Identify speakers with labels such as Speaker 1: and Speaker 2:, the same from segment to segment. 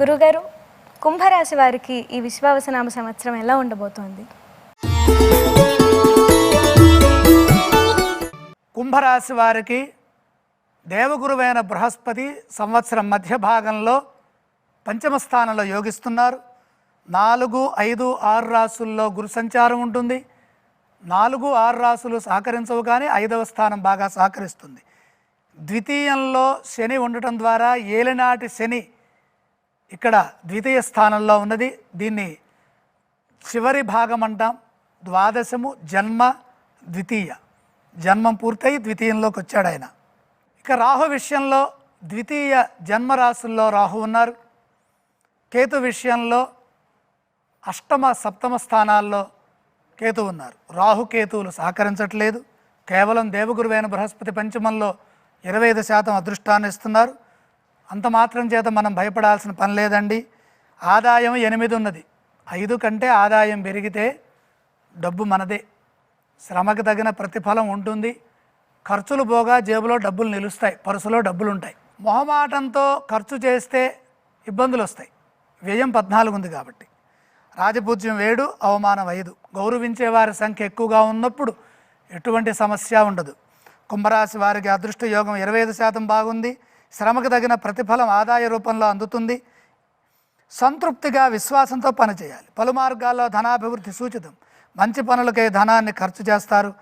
Speaker 1: గురుగారు కుంభరాశి వారికి ఈ విశ్వావసనామ సంవత్సరం ఎలా ఉండబోతోంది?
Speaker 2: కుంభరాశి వారికి దేవగురువైన బృహస్పతి సంవత్సరం మధ్య భాగంలో పంచమ స్థానంలో యోగిస్తున్నారు. నాలుగు ఐదు ఆరు రాసుల్లో గురు సంచారం ఉంటుంది. నాలుగు ఆరు రాసులు సహకరించవు కానీ ఐదవ స్థానం బాగా సహకరిస్తుంది. ద్వితీయంలో శని ఉండటం ద్వారా ఏలినాటి శని ఇక్కడ ద్వితీయ స్థానంలో ఉన్నది. దీన్ని చివరి భాగం అంటాం. ద్వాదశము జన్మ ద్వితీయ. జన్మం పూర్తయి ద్వితీయంలోకి వచ్చాడు ఆయన. ఇక రాహు విషయంలో ద్వితీయ జన్మరాశుల్లో రాహు ఉన్నారు. కేతు విషయంలో అష్టమ సప్తమ స్థానాల్లో కేతు ఉన్నారు. రాహు కేతువులు సహకరించట్లేదు. కేవలం దేవగురువైన బృహస్పతి పంచమంలో ఇరవై ఐదు శాతం అదృష్టాన్ని ఇస్తున్నారు. అంత మాత్రం చేత మనం భయపడాల్సిన పని లేదండి. ఆదాయం ఎనిమిది ఉన్నది. ఐదు కంటే ఆదాయం పెరిగితే డబ్బు మనదే. శ్రమకు తగిన ప్రతిఫలం ఉంటుంది. ఖర్చులు పోగా జేబులో డబ్బులు నిలుస్తాయి. పరుసులో డబ్బులు ఉంటాయి మొహమాటంతో ఖర్చు చేస్తే ఇబ్బందులు వస్తాయి వ్యయం పద్నాలుగు ఉంది కాబట్టి. రాజపూజ్యం ఏడు అవమానం ఐదు. గౌరవించే వారి సంఖ్య ఎక్కువగా ఉన్నప్పుడు ఎటువంటి సమస్య ఉండదు. కుంభరాశి వారికి అదృష్ట యోగం ఇరవై ఐదు శాతం బాగుంది. శ్రమకు తగిన ప్రతిఫలం ఆదాయ రూపంలో అందుతుంది. సంతృప్తిగా విశ్వాసంతో పనిచేయాలి. పలు మార్గాల్లో ధనాభివృద్ధి సూచితం. మంచి పనులకే ధనాన్ని ఖర్చు చేస్తారు.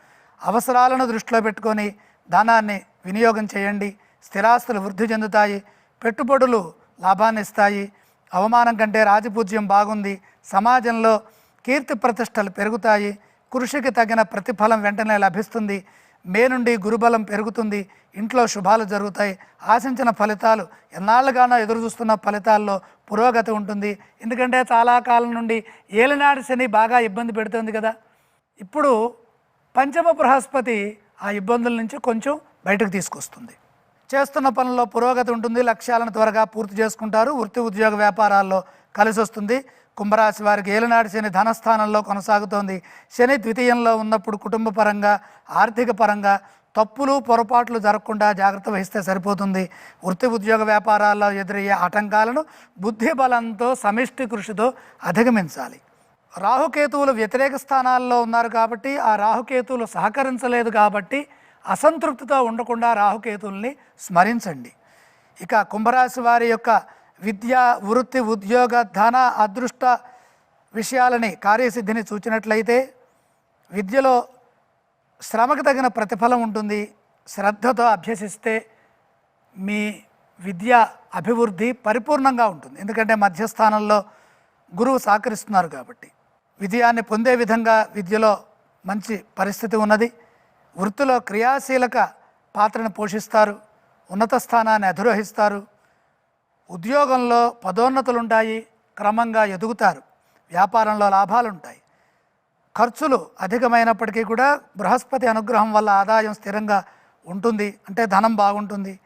Speaker 2: అవసరాలను దృష్టిలో పెట్టుకొని ధనాన్ని వినియోగం చేయండి. స్థిరాస్తులు వృద్ధి చెందుతాయి. పెట్టుబడులు లాభాన్ని ఇస్తాయి. అవమానం కంటే రాజపూజ్యం బాగుంది. సమాజంలో కీర్తి ప్రతిష్టలు పెరుగుతాయి. కృషికి తగిన ప్రతిఫలం వెంటనే లభిస్తుంది. మే నుండి గురుబలం పెరుగుతుంది. ఇంట్లో శుభాలు జరుగుతాయి. ఆశించిన ఫలితాలు ఎన్నాళ్ళుగానో ఎదురు చూస్తున్న ఫలితాల్లో పురోగతి ఉంటుంది. ఎందుకంటే చాలా కాలం నుండి ఏలినాడు శని బాగా ఇబ్బంది పెడుతుంది కదా. ఇప్పుడు పంచమ బృహస్పతి ఆ ఇబ్బందుల నుంచి కొంచెం బయటకు తీసుకొస్తుంది. చేస్తున్న పనుల్లో పురోగతి ఉంటుంది. లక్ష్యాలను త్వరగా పూర్తి చేసుకుంటారు. వృత్తి ఉద్యోగ వ్యాపారాల్లో కలిసి వస్తుంది కుంభరాశి వారికి ఏలనాటి శని ధనస్థానంలో కొనసాగుతోంది. శని ద్వితీయంలో ఉన్నప్పుడు కుటుంబ పరంగా ఆర్థిక పరంగా తప్పులు పొరపాట్లు జరగకుండా జాగ్రత్త వహిస్తే సరిపోతుంది. వృత్తి ఉద్యోగ వ్యాపారాల్లో ఎదురయ్యే ఆటంకాలను బుద్ధి బలంతో సమిష్టి కృషితో అధిగమించాలి. రాహుకేతువులు వ్యతిరేక స్థానాల్లో ఉన్నారు కాబట్టి ఆ రాహుకేతువులు సహకరించలేదు కాబట్టి అసంతృప్తితో ఉండకుండా రాహుకేతువుల్ని స్మరించండి. ఇక కుంభరాశి వారి యొక్క విద్య వృత్తి ఉద్యోగ ధన అదృష్ట విషయాలని కార్యసిద్ధిని చూచినట్లయితే విద్యలో శ్రమకు తగిన ప్రతిఫలం ఉంటుంది. శ్రద్ధతో అభ్యసిస్తే మీ విద్య అభివృద్ధి పరిపూర్ణంగా ఉంటుంది. ఎందుకంటే మధ్యస్థానంలో గురువు సహకరిస్తున్నారు కాబట్టి. విజయాన్ని పొందే విధంగా విద్యలో మంచి పరిస్థితి ఉన్నది. వృత్తిలో క్రియాశీలక పాత్రను పోషిస్తారు. ఉన్నత స్థానాన్ని అధిరోహిస్తారు. ఉద్యోగంలో పదోన్నతులుంటాయి క్రమంగా ఎదుగుతారు. వ్యాపారంలో లాభాలుంటాయి. ఖర్చులు అధికమైనప్పటికీ కూడా బృహస్పతి అనుగ్రహం వల్ల ఆదాయం స్థిరంగా ఉంటుంది. అంటే ధనం బాగుంటుంది.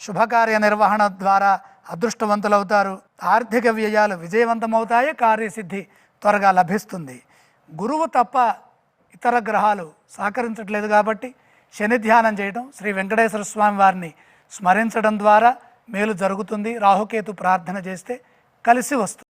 Speaker 2: శుభకార్య నిర్వహణ ద్వారా అదృష్టవంతులవుతారు. ఆర్థిక వ్యయాలు విజయవంతమవుతాయి. కార్యసిద్ధి త్వరగా లభిస్తుంది. గురువు తప్ప ఇతర గ్రహాలు సహకరించట్లేదు కాబట్టి శని ధ్యానం చేయడం శ్రీ వెంకటేశ్వర స్వామి వారిని స్మరించడం ద్వారా మేలు జరుగుతుంది. రాహుకేతు ప్రార్థన చేస్తే కలిసి వస్తుంది.